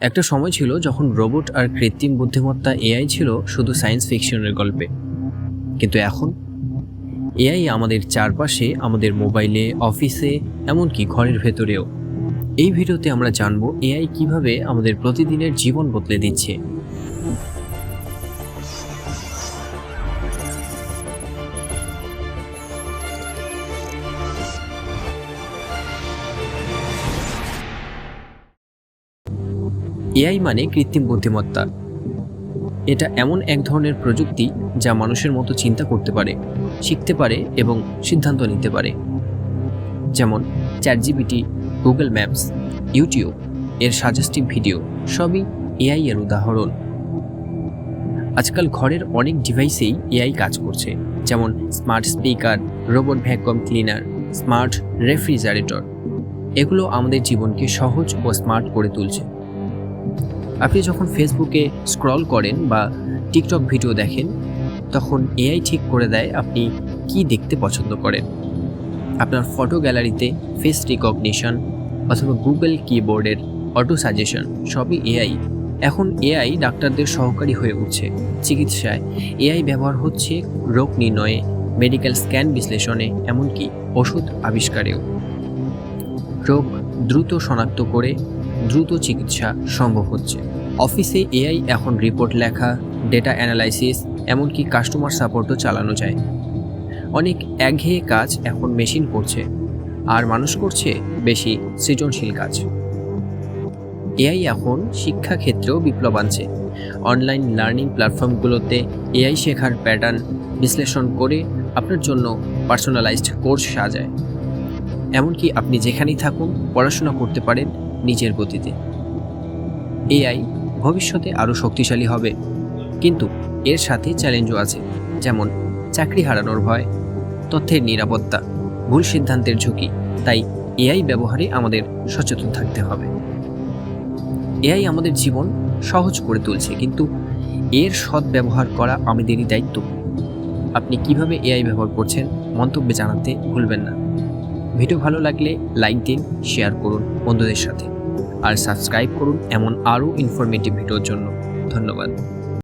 একটা সময় ছিল যখন রোবট আর কৃত্রিম বুদ্ধিমত্তা এআই ছিল শুধু সায়েন্স ফিকশনের গল্পে। কিন্তু এখন? এআই আমাদের চারপাশে, আমাদের মোবাইলে, অফিসে, এমনকি ঘরের ভেতরেও। এই ভিডিওতে আমরা জানব এআই কীভাবে আমাদের প্রতিদিনের জীবন বদলে দিচ্ছে। এআই মানে কৃত্রিম বুদ্ধিমত্তা। এটা এমন এক ধরনের প্রযুক্তি যা মানুষের মতো চিন্তা করতে পারে, শিখতে পারে এবং সিদ্ধান্ত নিতে পারে। যেমন চ্যাটজিপিটি, গুগল ম্যাপস, ইউটিউব, এর সাজেস্টিভ ভিডিও, সবই এআই এর উদাহরণ। আজকাল ঘরের অনেক ডিভাইসেই এআই কাজ করছে, যেমন smart speaker, robot vacuum cleaner, smart refrigerator. এগুলো আমাদের জীবনকে সহজ ও স্মার্ট করে তুলছে। আপনি যখন ফেসবুকে স্ক্রল করেন বা টিকটক ভিডিও দেখেন, তখন এআই ঠিক করে দেয় আপনি কি দেখতে পছন্দ করেন। আপনার ফটো গ্যালারিতে ফেস রিকগনিশন অথবা গুগল কিবোর্ডের অটো সাজেশন সবই এআই এখন এআই ডাক্তারদের সহকারী হয়ে উঠছে চিকিৎসায়। এআই ব্যবহার হচ্ছে রোগ নির্ণয়ে মেডিকেল স্ক্যান বিশ্লেষণে, এমনকি ওষুধ আবিষ্কারেও। রোগ দ্রুত শনাক্ত করে দ্রুত চিকিৎসা সম্ভব হচ্ছে। অফিসে এআই এখন রিপোর্ট লেখা, ডেটা অ্যানালাইসিস, এমনকি কাস্টমার সাপোর্টও চালানো যায়। অনেক একঘেয়ে কাজ এখন মেশিন করছে, আর মানুষ করছে বেশি সৃজনশীল কাজ। এআই এখন শিক্ষাক্ষেত্রেও বিপ্লব আনছে। অনলাইন লার্নিং প্ল্যাটফর্মগুলোতে এআই শেখার প্যাটার্ন বিশ্লেষণ করে আপনার জন্য পার্সোনালাইজড কোর্স সাজায়। এমনকি আপনি যেখানেই থাকুন, পড়াশোনা করতে পারেন নিজের গতিতে। এআই ভবিষ্যতে আরও শক্তিশালী হবে। কিন্তু এর সাথে চ্যালেঞ্জও আছে, যেমন চাকরি হারানোর ভয়, তথ্যের নিরাপত্তা, ভুল সিদ্ধান্তের ঝুঁকি। তাই এআই ব্যবহারে আমাদের সচেতন থাকতে হবে। এআই আমাদের জীবন সহজ করে তুলছে, কিন্তু এর সৎ ব্যবহার করা আমাদেরই দায়িত্ব। আপনি কীভাবে এআই ব্যবহার করছেন মন্তব্যে জানাতে ভুলবেন না। ভিডিও ভালো লাগলে লাইক দিন, শেয়ার করুন বন্ধুদের সাথে। আর সাবস্ক্রাইব করুন এমন আরও ইনফরমেটিভ ভিডিওর জন্য। ধন্যবাদ।